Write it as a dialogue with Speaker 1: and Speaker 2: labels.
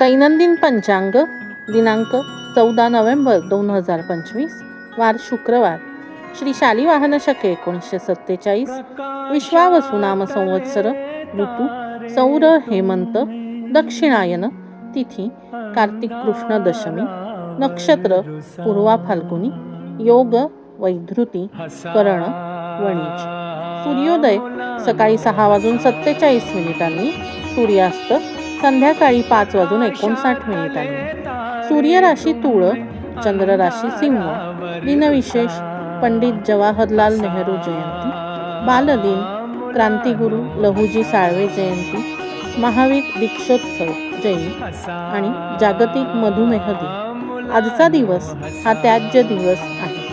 Speaker 1: दैनंदिन पंचांग दिनांक चौदा नोव्हेंबर दोन हजार पंचवीस वार शुक्रवार. श्री शालिवाहन शके एकोणीसशे सत्तेचाळीस विश्वावसुनाम संवत्सर ऋतू सौर हेमंत दक्षिणायन तिथी कार्तिक कृष्ण दशमी नक्षत्र पूर्वा फाल्गुनी योग वैधृती करण वणीज. सूर्योदय सकाळी सहा वाजून सत्तेचाळीस मिनिटांनी सूर्यास्त संध्याकाळी पाच वाजून एकोणसाठ मिनिटांनी सूर्य राशी तुळ चंद्र राशी सिंह दिनविशेष पंडित जवाहरलाल नेहरू जयंती बालदिन क्रांतिगुरू लहुजी साळवे जयंती महावीर दीक्षोत्सव जैन आणि जागतिक मधुमेह दिन. आजचा दिवस हा त्याज्य दिवस आहे.